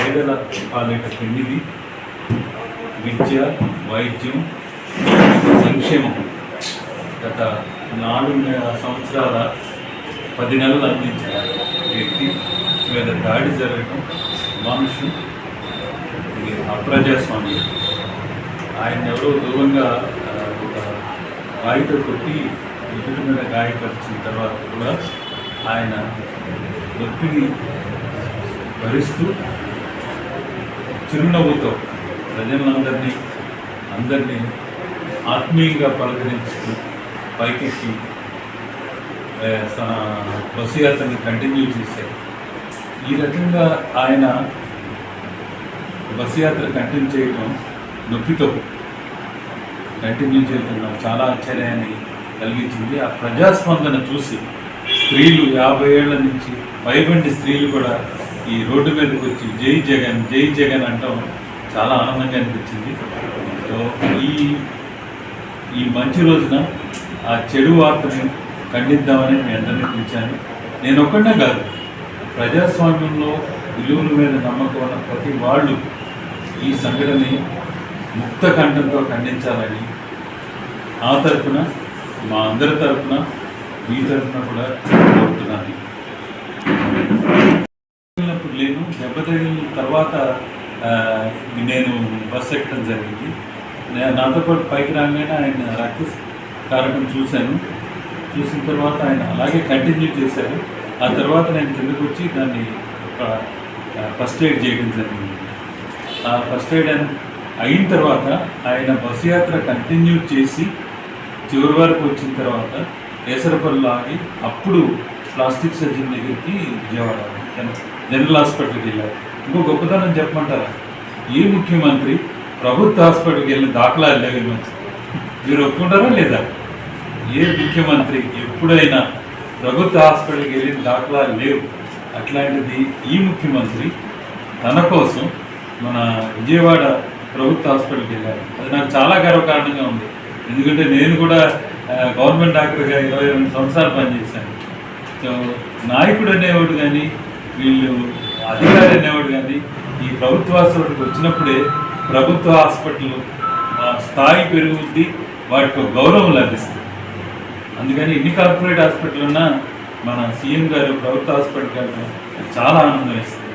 పేదల పాలిట పెళ్ళిది విద్య వైద్యం సంక్షేమం గత నాలుగు సంవత్సరాల పది నెలలు అందించిన వ్యక్తి మీద దాడి జరగడం మనుషు ఇది ఆయన ఎవరో దూరంగా ఒక రాయితో కొట్టి ఎదుటి మీద గాయపరిచిన తర్వాత కూడా ఆయన నొప్పిని భరిస్తూ చిరునవ్వుతో ప్రజలందరినీ అందరినీ ఆత్మీయంగా పలకరించుతూ పైకెక్కి బస్సు యాత్రని కంటిన్యూ చేశారు ఈ రకంగా ఆయన బస్సు యాత్ర కంటిన్యూ చేయడం నొప్పితో కంటిన్యూ చేయడం చాలా ఆశ్చర్యాన్ని కలిగించింది. ఆ ప్రజాస్పందన చూసి స్త్రీలు యాభై ఏళ్ళ నుంచి పైబండి స్త్రీలు కూడా ఈ రోడ్డు మీదకి వచ్చి జై జగన్ జై జగన్ అంటాం. చాలా ఆనందంగా అనిపించింది. సో ఈ ఈ మంచి రోజున ఆ చెడు వార్తని ఖండిద్దామని మీ అందరినీ పిలిచాను. నేను ఒక్కడే కాదు ప్రజాస్వామ్యంలో విలువల మీద నమ్మకం ఉన్న ప్రతి వాళ్ళు ఈ సంఘటనని ముక్త కంఠంతో ఖండించాలని ఆ తరపున మా అందరి తరఫున మీ తరపున కూడా కోరుతున్నాను. తగిలినప్పుడు తర్వాత నేను బస్ ఎక్కడం జరిగింది. నేను నాతో పాటు పైకి రాగానే ఆయన రక్త కారణం చూశాను. చూసిన తర్వాత ఆయన అలాగే కంటిన్యూ చేశారు. ఆ తర్వాత నేను కిందకు వచ్చి దాన్ని ఒక ఫస్ట్ ఎయిడ్ చేయడం జరిగింది. ఆ ఫస్ట్ ఎయిడ్ అయిన తర్వాత ఆయన బస్సు యాత్ర కంటిన్యూ చేసి చివరి వరకు వచ్చిన తర్వాత కేసరపల్లి ఆగి అప్పుడు ప్లాస్టిక్ సర్జన్ దగ్గరికి విజయవాడ జన- జనరల్ హాస్పిటల్కి వెళ్ళారు. ఇంకో గొప్పతనం చెప్పమంటారా? ఈ ముఖ్యమంత్రి ప్రభుత్వ హాస్పిటల్కి వెళ్ళిన దాఖలాలు లేవు మంచి మీరు ఒప్పుకుంటారా లేదా? ఏ ముఖ్యమంత్రి ఎప్పుడైనా ప్రభుత్వ హాస్పిటల్కి వెళ్ళిన దాఖలాలు లేవు? అట్లాంటిది ఈ ముఖ్యమంత్రి తన కోసం మన విజయవాడ ప్రభుత్వ హాస్పిటల్కి వెళ్ళారు. అది నాకు చాలా గర్వకారణంగా ఉంది. ఎందుకంటే నేను కూడా గవర్నమెంట్ డాక్టర్గా ఇరవై రెండు సంవత్సరాలు పనిచేశాను. సో నాయకుడు అనేవాడు కానీ వీళ్ళు అధికారి అనేవాడు కానీ ఈ ప్రభుత్వ హాస్పిటల్కి వచ్చినప్పుడే ప్రభుత్వ హాస్పిటల్ స్థాయి పెరుగుద్ది వాటికి గౌరవం లభిస్తుంది. అందుకని ఎన్ని కార్పొరేట్ హాస్పిటల్ ఉన్నా మన సీఎం గారు ప్రభుత్వ హాస్పిటల్ గారు చాలా ఆనందం ఇస్తుంది